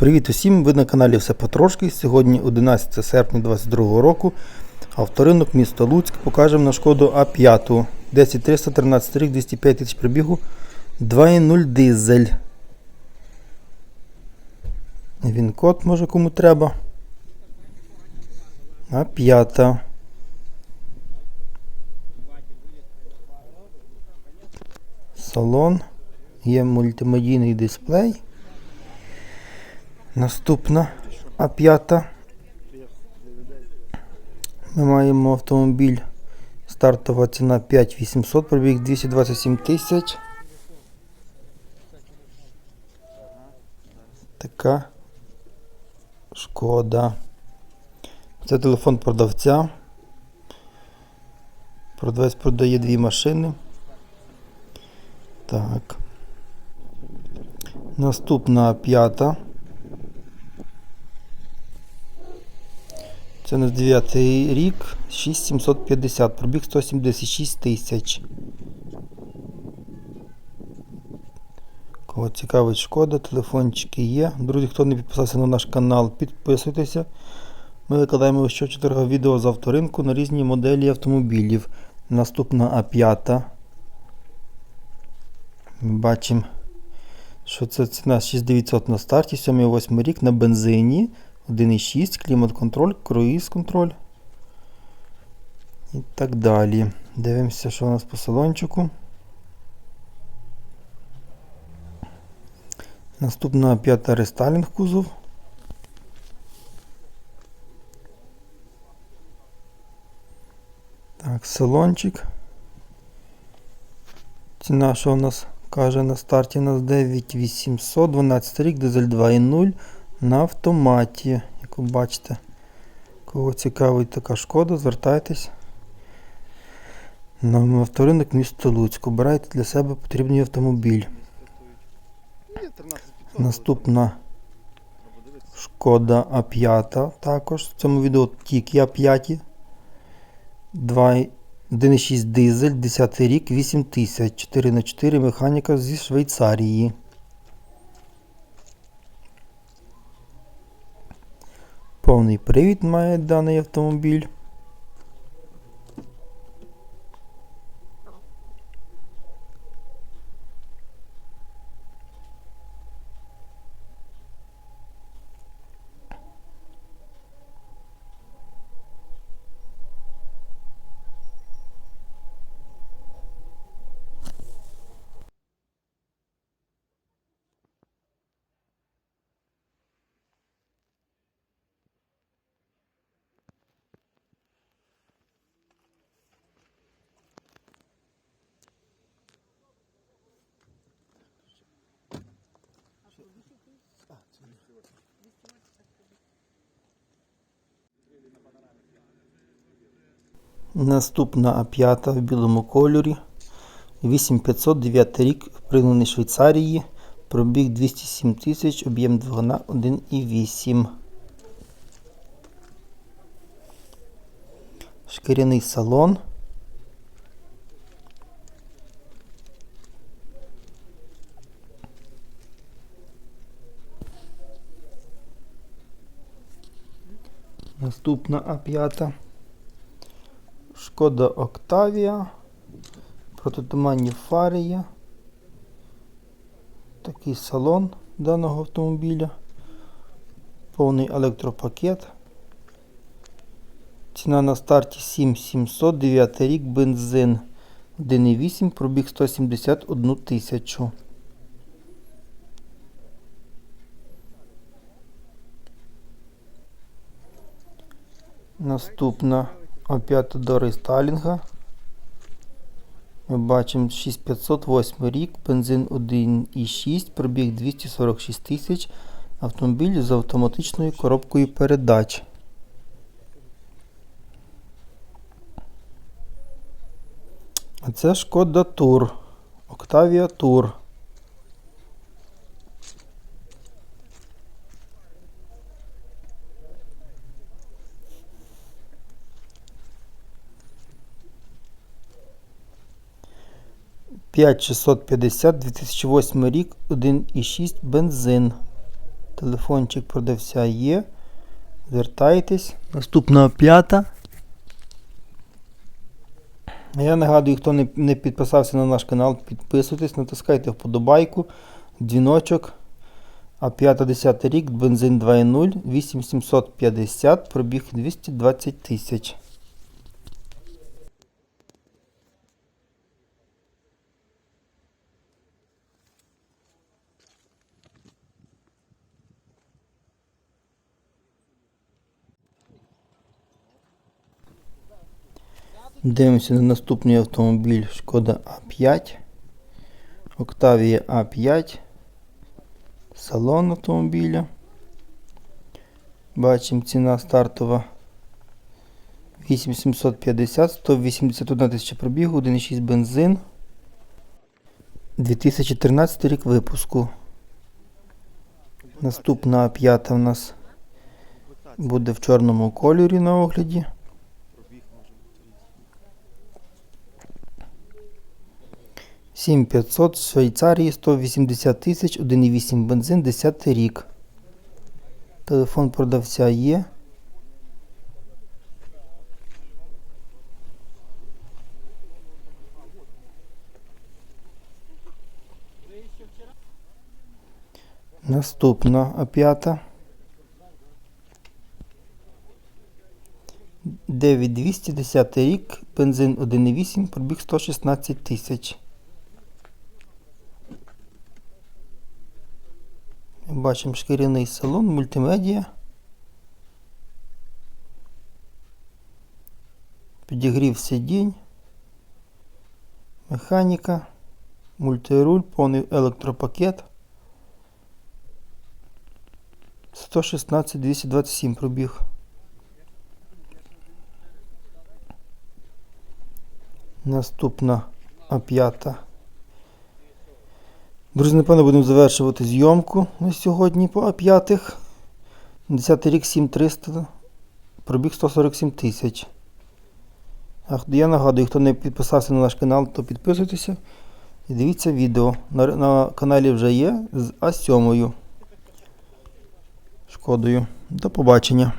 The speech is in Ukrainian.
Привіт усім! Ви на каналі Все потрошки. Сьогодні 11 серпня 2022 року. Авторинок місто Луцьк. Покажемо на шкоду А5. 10313 рік, 205 тисяч пробігу. 2.0 дизель. Він код може кому треба. А5. Салон. Є мультимедійний дисплей. Наступна А5. Ми маємо автомобіль. Стартова ціна 5800, пробіг 227 тисяч. Така шкода. Це телефон продавця. Продавець продає дві машини. Так. Наступна п'ята. Це на 9 рік 6750, пробіг 176 тисяч. Кого цікавить шкода, телефончики є. Друзі, хто не підписався на наш канал, підписуйтеся. Ми викладаємо щочетверга відео з авторинку на різні моделі автомобілів. Наступна А5. Ми бачимо, що це ціна 6900 на старті, 7-8 рік на бензині. 1.6, клімат-контроль, круїз-контроль і так далі. Дивимося, що у нас по салончику. Наступна п'ята рестайлінг кузов. Так, салончик. Ціна, що у нас каже на старті, у нас 9800, 12 рік, дизель 2.0 на автоматі, як ви бачите. Кого цікавить така шкода, звертайтесь на авторинок місто Луцьк. Обирайте для себе потрібний автомобіль. Наступна шкода А5 також. В цьому відео тільки А5. 1.6 дизель, 10 рік, 8000, 4х4 механіка зі Швейцарії. Повний привід має даний автомобіль. Наступна А5 в білому кольорі. 8500, 9 рік, пригнаний Швейцарії. Пробіг 207 тисяч, об'єм двигуна 1,8. Шкіряний салон. Наступна А5. Шкода Октавія. Протитуманні фари є. Такий салон даного автомобіля. Повний електропакет. Ціна на старті 7700, 9 рік, бензин 1,8, пробіг 171 тисячу. Наступна опять до рестайлінга. Ми бачимо 6508 рік, бензин 1,6, пробіг 246 тисяч. Автомобіль з автоматичною коробкою передач. А це Шкода Тур. Октавія Тур. П'ять 650, 2008 рік, 1,6 бензин. Телефончик продавця є. Звертайтесь. Наступна п'ята. Я нагадую, хто не, не підписався на наш канал, підписуйтесь, натискайте вподобайку, дзвіночок. А 5-10 рік, бензин 2.0, 8750, пробіг 220 тисяч. Дивимося на наступний автомобіль Шкода А5. Octavia А5. Салон автомобіля. Бачимо ціна стартова 8750, 181 тисяча пробігу, 1,6 бензин. 2013 рік випуску. Наступна А5 у нас буде в чорному кольорі на огляді. Сім 500 з Швейцарії 180 тисяч, 1,8 бензин, 10 рік. Телефон продавця є. Наступна А5. 9210 рік, бензин 1,8, пробіг 116 тисяч. Бачимо шкіряний салон, мультимедіа. Підігрів сидінь. Механіка. Мультируль, повний електропакет. 116 227 пробіг. Наступна А5. Друзі, напевно, будемо завершувати зйомку на сьогодні по А5. 10 рік 7300, пробіг 147 тисяч. Я нагадую, хто не підписався на наш канал, то підписуйтеся і дивіться відео. На, на каналі вже є з А7 шкодою. До побачення.